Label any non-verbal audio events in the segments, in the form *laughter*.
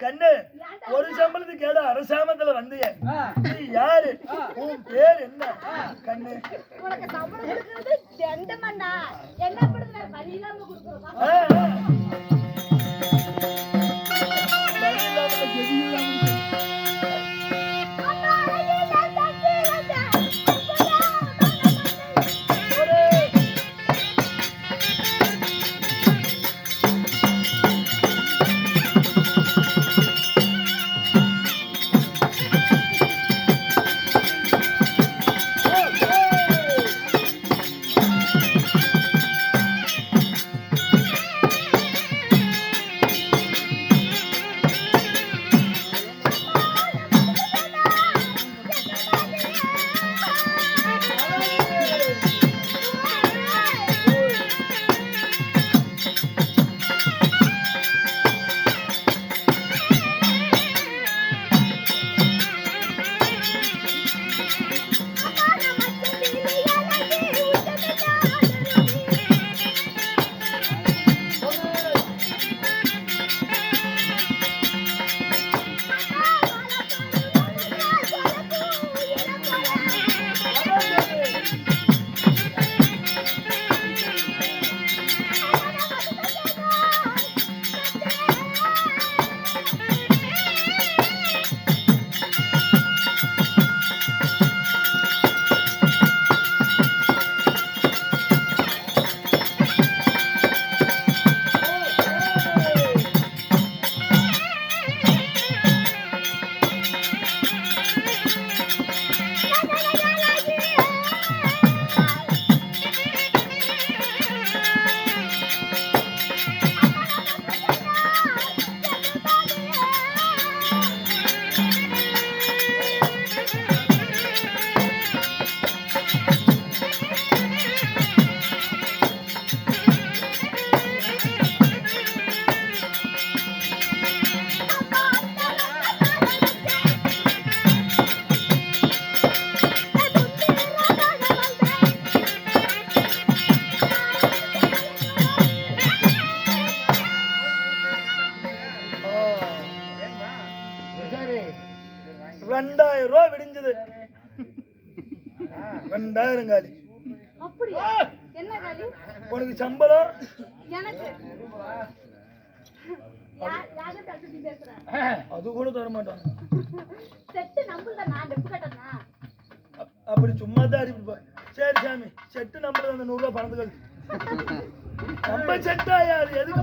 கண்ணு? ஒரு சம்பளத்துக்கு கேட அரசாமத்துல வந்திய. ஆ. நீ யாரு? உன் பேர் என்ன? கண்ணு. உனக்கு சம்பளம் கொடுக்கறது தண்டமண்ணா என்ன பண்ணுற வழி இல்லாம கொடுக்குறோமா ரெண்டாயிரம் காலி. உனக்கு சம்பளம்? அது. கூட தர மாட்டாங்க அப்படி சும்மா தான் அடிப்பா சரி சாமி. செட்டு நம்பர் அந்த நூறு ரூபாய் பணத்துக்கு நம்ம செட்டா யாரு? எதுக்கு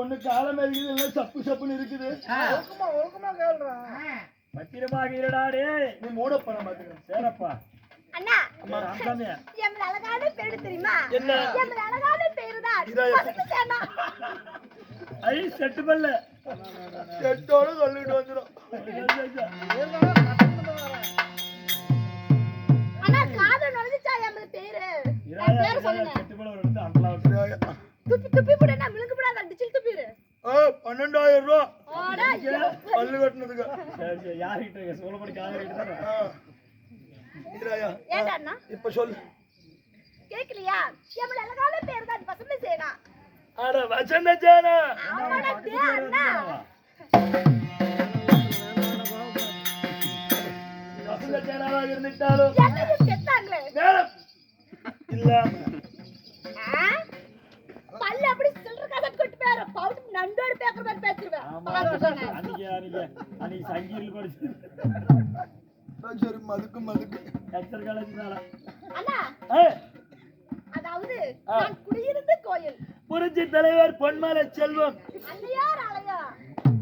ஒண்ணு காலம் இருக்குது இல்ல சப்பு சப்புன்னு இருக்குது. பத்திரமாக இருடாடே நீ மூட பண்ண மாட்டேங்க சேரப்பா. அண்ணா. என் அழகான பெண்ணு தெரியுமா? என்ன? என் அழகான பேரு தான். ஐ செட்டு பல்ல செட்டோட சொல்லிட்டு வந்துடும் அண்ணா காதல் நுழைஞ்சிச்சா என் பேரு பேரு சொல்லுங்க. செட்டு பல்ல துப்பி துப்பி போடு நான் விழுங்கு போடாத அடிச்சில் துப்பிடு ஆ பன்னெண்டாயிரம் ரூபா. பல்லு கட்டினதுக்கு. ஆ, ஏன்டா அண்ணா? இப்ப சொல்லு. கேக்கலையா? என் அழகான பேரு தான். பசுமை சேனா. அட வசந்த அண்ணா. வசந்த ஜானாவாக இருந்துட்டாலும் செத்தாங்களே? இல்லாம. ஆ? பல்லு அப்படி பேரு பவுட்டு நண்டோடு பேக்குற மாதிரி பார்த்துக்கோங்க. அன்னைக்கு அன்னைக்கு அன்னைக்கு சங்கீரில் படிச்சு. சரி மதுக்கு மதுக்கு. எச்சர் காலேஜ் அண்ணா. ஏ அதாவது ஆ. நான் குடியிருந்த கோயில். புரட்சி தலைவர் பொன்மலை செல்வம். அன்னையார் ஆலயா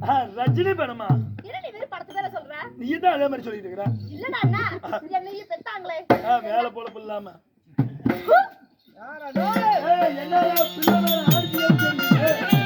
ஆ, ரஜினி படமா என்ன நீ வெறும் படத்து பேர சொல்ற? நீ தான் அதே மாதிரி சொல்லிட்டு இருக்கிற. இல்லடா அண்ணா. என்னைய பெத்தாங்களே. வேலை பொழப்பு இல்லாம. ஏய், என்னடா பிள்ளை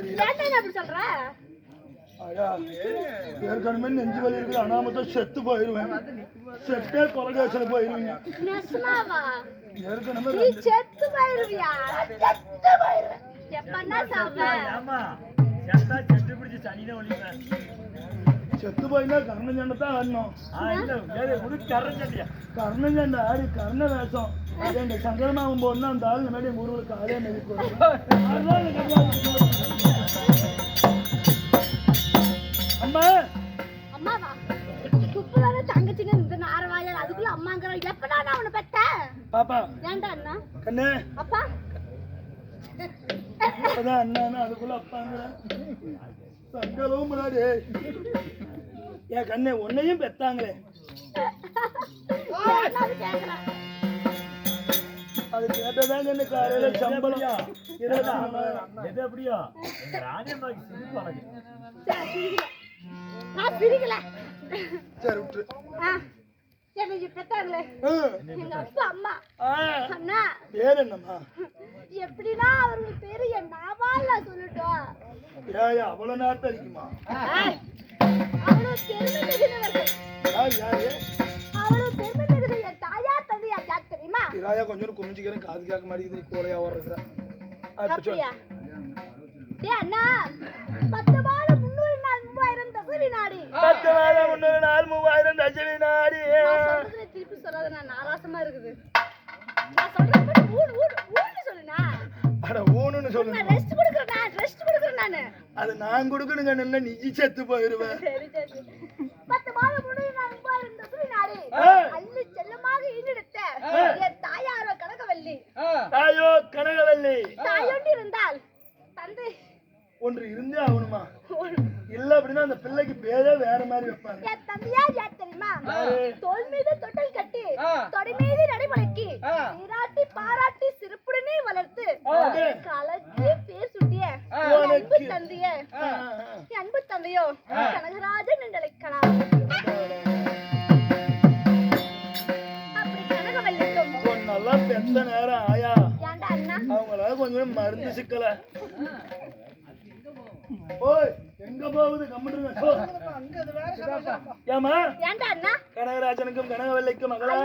தெரியல. ஏற்கனவே நெஞ்சு வலி இருக்குது அனாமத்தம் செத்து போயிருவேன். செத்தே கொலகேசல போயிருவீங்க. ஏற்கனவே நீ செத்து போயிருவியா? செத்து போயிருவேன் எப்பன்னா சாவ? ஆமா. செத்தா செத்து பிடிச்சி சனிதான் ஒழிப்பேன். செத்து போயினா கர்ண சண்டை தான் ஆடணும். ஆ இல்ல ஏது உடு கரஞ்சண்டியா கர்ண சண்டை ஆடி கர்ண வேஷம். அதே இந்த சங்கரமாவும் போனா அந்த ஆள் முன்னாடி எங்க ஊருக்கு காலையே நெருப்பு அம்மா! அம்மாவா? துப்புதானே தங்கச்சின்னு இந்த நார வாயால் அதுக்குள்ள அம்மாங்கிற எப்படா நான் உன்னை பெத்தேன் பாப்பா. ஏன்டா அண்ணா? கண்ணு. அப்பா. இப்பதான் அண்ணா அதுக்குள்ள அப்பாங்க சங்கலவும் முன்னாடி. என் கண்ணு உன்னையும் பெத்தாங்களே. அது சம்பளம் எங்க ராஜம்மாக்கு சிரிப்பு. நான் சிரிக்கல. சரி பெத்தாங்களே. எங்க அப்பா அம்மா. அண்ணா. பேர் என்னம்மா? எப்படின்னா அவர்கள் பேரு என் நாவால சொல்லட்டும். ஏய் அவ்வளவு நேரத்தை ஏய், அவ்வளவு பெருமை இராயா கொஞ்சம் குமிஞ்சிக்கிறேன் காது கேட்க மாட்டேங்குது கோலையா சொல்லு டேய் அண்ணா பத்து மாதம் முன்னூறு நாள் மூவாயிரம் தகுதி நாடி பத்து மாதம் முன்னூறு நாள் மூவாயிரம் தஜவி நாடி திருப்பி சொல்லாத நான் நாராசமா இருக்குது நான் ஊர் ஊர் ஊர்னு சொல்லுண்ணா அட ஊனுன்னு நான் ரெஸ்ட் கொடுக்குறேன் நான் ரெஸ்ட் கொடுக்குறேன் நானு அது நான் கொடுக்கணுங்க நல்லா நீ செத்து போயிருவேன் பத்து மாதம் முன்னூறு நாள் மூவாயிரம் தகுதி நாடி ஏய். அள்ளி செல்லமாக ஈண்டெடுத்த என் தாயாரோ கனகவல்லி தாயோ கனகவல்லி. இருந்தால் தந்தை. ஒன்று இருந்தே ஆகணுமா? இல்ல அப்படின்னா அந்த பிள்ளைக்கு பேரே வேற மாதிரி வைப்பாங்க என் தந்தையார் யார் தெரியுமா? தோல் மீது தொட்டல் கட்டி தொடை மீது நடைமுறைக்கு சீராட்டி பாராட்டி சிறப்புடனே வளர்த்து கலக்கி பேர் சுட்டிய அன்பு தந்தைய அன்பு தந்தையோ கனகராஜன் என்று அழைக்கலாம். அப்படி கனகவல்லிக்கும் பொண்ணெல்லாம் பெத்த நேரம் கொஞ்சம் மருந்து சிக்கல. ஓய் எங்க போகுது கம்மிடுங்க ஏமா கனகராஜனுக்கும் கனகவல்லிக்கும் மகளா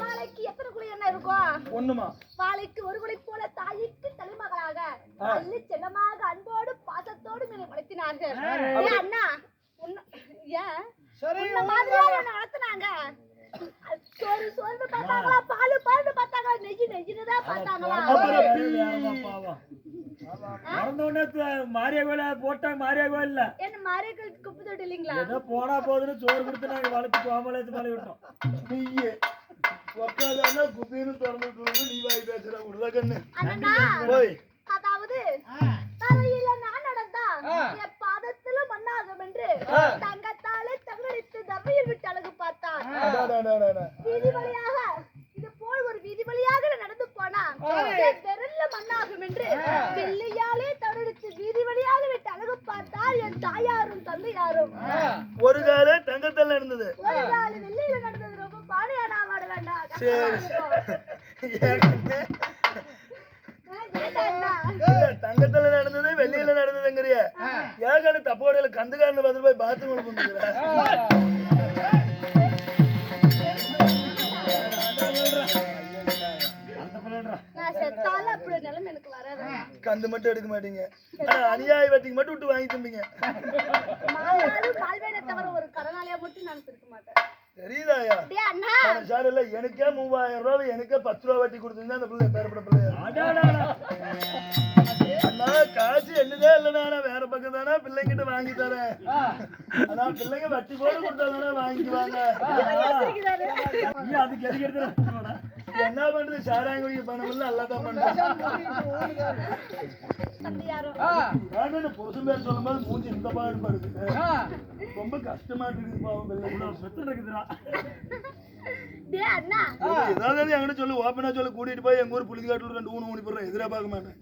வாழைக்கு எத்தனை குழி என்ன இருக்கும் ஒண்ணுமா? வாழைக்கு ஒரு குலை போல தாய்க்கு தலைமகளாக. அள்ளி செல்லமாக அன்போடு பாசத்தோடு என்னை வளர்த்தினார்கள். ஏன் அண்ணா ஏன்? மாதிரியா என்னை வளர்த்துனாங்க? மாரியா கோயில போட்டாங்க மாரியா கோயில்ல என்ன மாரியக்கள் குப்பை தொட்டு இல்லைங்களா ஏதோ போனா போதுன்னு சோறு கொடுத்து நாங்க வளர்த்து கோமலத்து மேலே விட்டோம் நீயே உக்காதானா குப்பைன்னு திறந்துட்டு நீ வாய் பேசுற விடுதா கண்ணு அதாவது தரையில நான் நடந்தா என் பாதத்துல மண்ணாகும் என்று தங்கத்தாலே தங்கடித்து விட்டு அழகு பார்த்தான் அடாடாடாடா. வீதி வழியாக இது போல் ஒரு வீதி வழியாக நான் நடந்து போனா விரல்ல மண்ணாகும் என்று வெள்ளையாலே தடுத்து வீதி வழியாக விட்டு அழகு பார்த்தால் என் தாயாரும் தந்தையாரும். ஒரு கால தங்கத்தில் இருந்தது ஒரு வெள்ளையில நடந்தது. ரொம்ப பாடையாடா வாட வேண்டாம். கந்து மட்டும் எடுக்க மாட்டீங்க. ஆனா அநியாய வட்டிக்கு மட்டும் விட்டு வாங்கி தம்பீங்க மாலாலும் மால்வேனை தவிர ஒரு கடனாளியா மட்டும் நான் இருக்க மாட்டேன். தெரியுதாயா? டேய் அண்ணா! சார் இல்ல எனக்கே மூவாயிரம் ரூபாய் எனக்கே பத்து ரூபா வட்டி கொடுத்துருந்தா அந்த பிள்ளை பேரப்பட பிள்ளையா? இல்லைண்ணா நான் வேற பக்கம் தானே? பிள்ளைங்கிட்ட வாங்கி தரேன். ஆனா பிள்ளைங்க வட்டி போட்டு கொடுத்தா தானே வாங்கிக்குவாங்க. எதுக்கு எடுத்துடா என்ன பண்றது? சாராங்குடிக்கு பணம் இல்ல நல்லா தான் பண்றேன் புருஷன் பேர் சொல்லும்போது மூஞ்சி இந்த பாடு படுது. ரொம்ப கஷ்டமா இருக்குது பாவம் பிள்ளை. பெத்து இருக்குதுடா டேய் அண்ணா. ஏதாவது என்கிட்ட சொல்லு ஓப்பனா சொல்லு கூட்டிட்டு போய் எங்க ஊர் புளிக்காட்டுல ரெண்டு ஊனு ஊனி போடுறேன். எதிரே பார்க்க மாட்டேன்.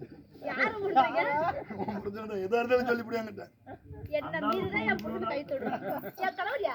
எதா இருந்தாலும் சொல்லிவிடு என்கிட்ட. என்ன மீறிதான் என் பொண்ணு கை தொடும் என் கணவர்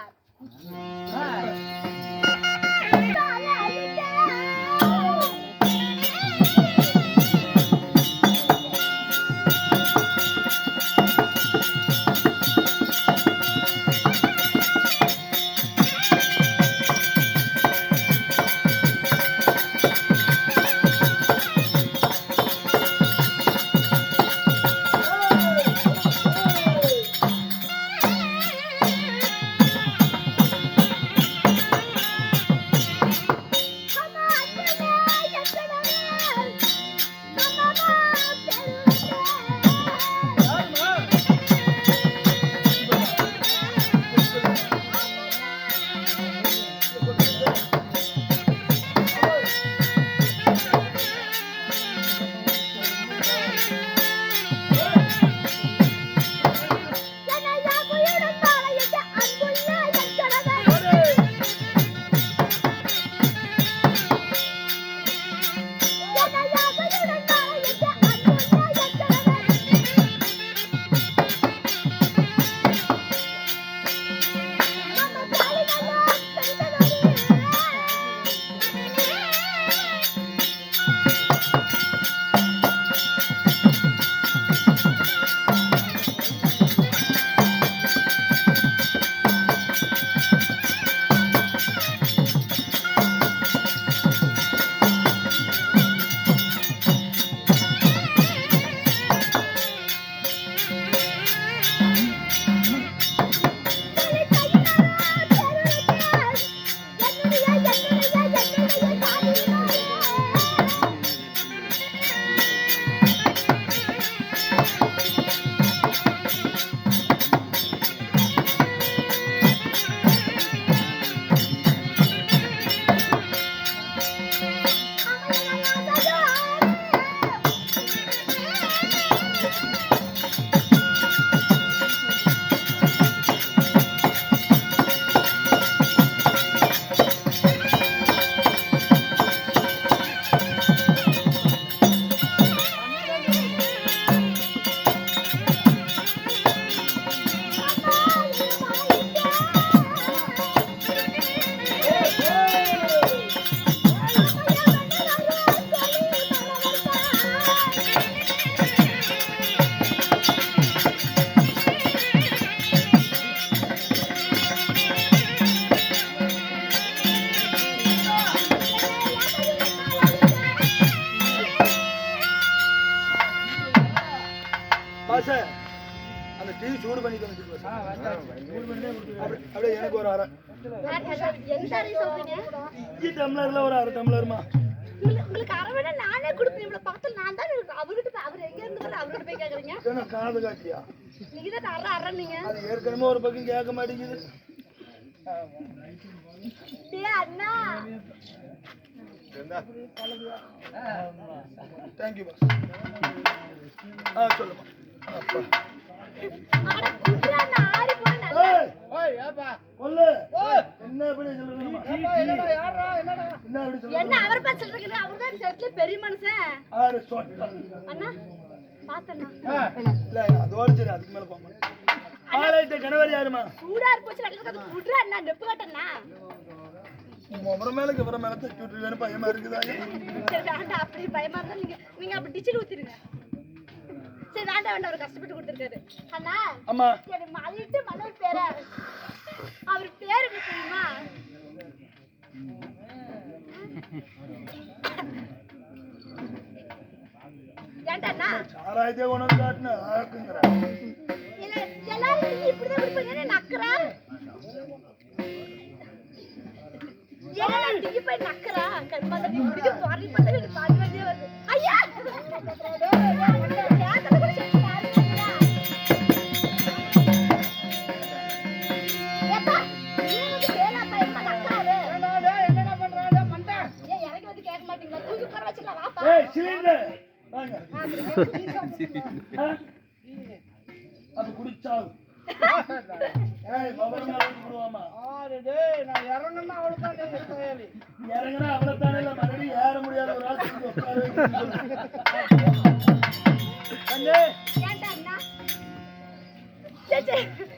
ஒரு பக்கம் கேட்க மாட்டேங்குது. தேங்க்யூ பாஸ் ஆ சொல்லுமா என்ன அவர் தான் செட்ல பெரிய மனுஷன். ஆறு சொட்டா அண்ணா பாத்தண்ணா. இல்ல அதோட சரி அதுக்கு மேல போக மாட்டேன் ஆளாயிட்ட கணவர் யாருமா? சூடா வெள்ளக்காது குடுறா அண்ணா நெப்பு கட்டண்ணா. உமர மேல இவர மேல தட்டி விட்டுருவேன்னு பயமா இருக்குதா? சரி வேண்டாம் அப்படி பயமா இருந்தா நீங்க நீங்க அப்படி டிச்சிட்டு ஊத்திருங்க சரி வேண்டாம் வேண்டாம் அவர் கஷ்டப்பட்டு கொடுத்துருக்காரு. அண்ணா அம்மா. எனக்கு மலிட்டு மன்னர் பேர அவர் பேர் என்ன தெரியுமா? ஏன்டா சாராயத்தே கொண்டு காட்டுன ஆக்குங்கிற இல்ல எல்லாரும் இப்படிதான் குடிப்பீங்க நக்கறா நான் டிக்கி போய் நக்கறா நீ குடிக்க பாரி எனக்கு பாதி வந்தே வருது. ஐயா! சிலிண்டர்? *laughs* அது குடிச்சால் ஏய் பவர் மேல ஊத்தி விடுவாமா? இறங்குனா அவ்வளவுதானே இல்ல மறுபடியும் ஏற முடியாத ஒரு ஆள்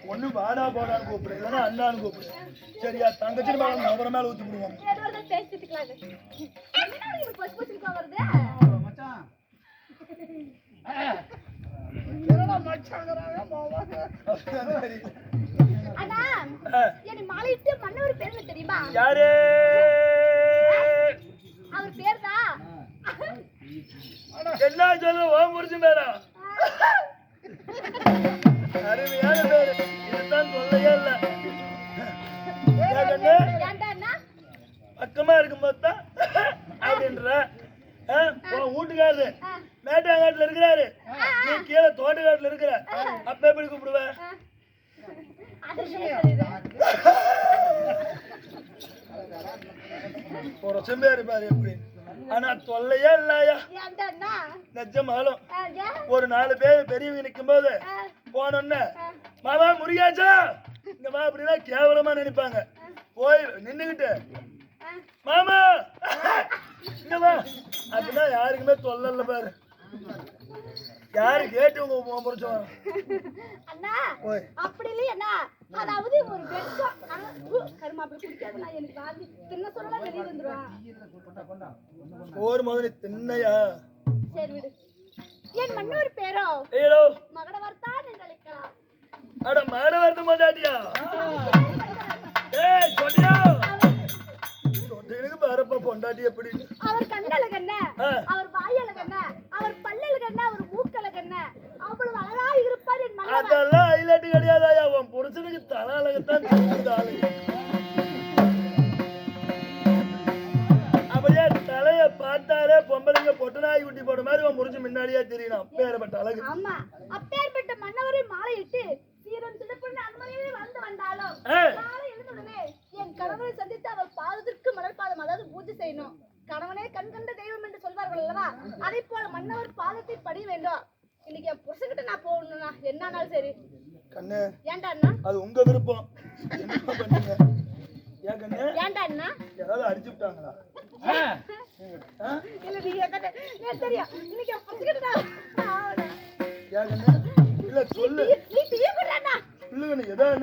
ஒண்ணு வாடா போடான்னு கூப்பிடு. இல்லைன்னா அண்ணான்னு கூப்பிடு. சரியா தங்கச்சி மேல அவர மேல ஊத்தி விடுவாங்க ஏதோ ஆ, எனக்கு மாலையிட்டு மன்னவர் பேர் தெரியுமா? யாரு? அவர் பேர் தான். என்ன சொல்லு ஓம் புரிச்சு பேரா நிஜமாலும்? ஒரு நாலு பேர் பெரியவங்க நிக்கும் போது போனோன்னு மாமா முருகாச்சா இங்க வா அப்படின்னா கேவலமா நினைப்பாங்க. போய் நின்னுகிட்டு ஆ. மாமா இங்க வா. அப்படின்னா யாருக்குமே தொல்லல பாரு. யாரு கேட்டு உங்க முடிச்சோம் அண்ணா ஓய் அப்படி இல்லையா அதாவது ஒரு வெட்கம். ஆனா, உ, கருமா அப்படி குடிக்காதுண்ணா. எனக்கு வாந்தி தின்ன சொல்லலாம் வெளியே வந்துரும் ஒரு முதல்ல திண்ணையா சரி விடு. என் மன்னவர் பேரோ? ஏடோ மகடவர்தான் என்று அழைக்கலாம் அட மாட வரது மாட்டாட்டியா ஏய் சொட்டியா? சொட்டினுக்கு பாருப்பா பொண்டாட்டி எப்படின்னு அவர் கண்ணழகண்ண ஆ. அவர் வாயழகண்ண அவர் பல்லழகண்ண அவர் மூக்கழகண்ண அவ்வளவு அழகா இருப்பார் என் மன்னவர். அதெல்லாம் ஹைலைட் கிடையாதாயா? உன் புருஷனுக்கு தலை அழகத்தான் ஆளுங்க.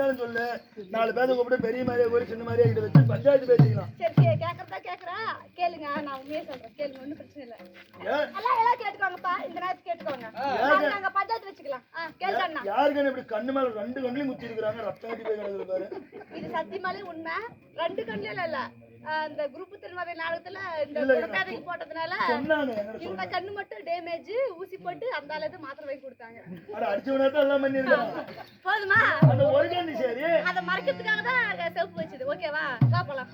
இருந்தாலும் சொல்லு. நாலு பேரை கூப்பிட்டு பெரிய மாதிரியா போய் சின்ன மாதிரியா கிட்ட வச்சு பஞ்சாயத்து பேசிக்கலாம். சரி கேக்குறதா கேக்குறா? கேளுங்க நான் உண்மையே சொல்றேன். கேளுங்க ஒண்ணும் பிரச்சனை இல்ல. எல்லாம் எல்லாம் கேட்டுக்கோங்கப்பா. இந்த நேரத்துக்கு கேட்டுக்கோங்க. நாங்க- பஞ்சாயத்து வச்சுக்கலாம். கேளுங்க யாருக்கண்ணு இப்படி கண்ணு மேல ரெண்டு கண்ணுலயும் முத்தி இருக்கிறாங்க? ரத்தம் கட்டி போய் கிடக்குது பாரு. இது சத்தியமாலே உண்மை. ரெண்டு கண்ணில இல்ல. அந்த குரூப் திருவாதை நாடகத்துல இந்த குடக்காதைக்கு போட்டதுனால இந்த கண்ணு மட்டும் டேமேஜ் ஊசி போட்டு அந்த அளவு மாத்திரை வாங்கி கொடுத்தாங்க. போதுமா? அதை மறைக்கிறதுக்காக தான் செவப்பு வச்சது. ஓகேவா சாப்பிடலாம்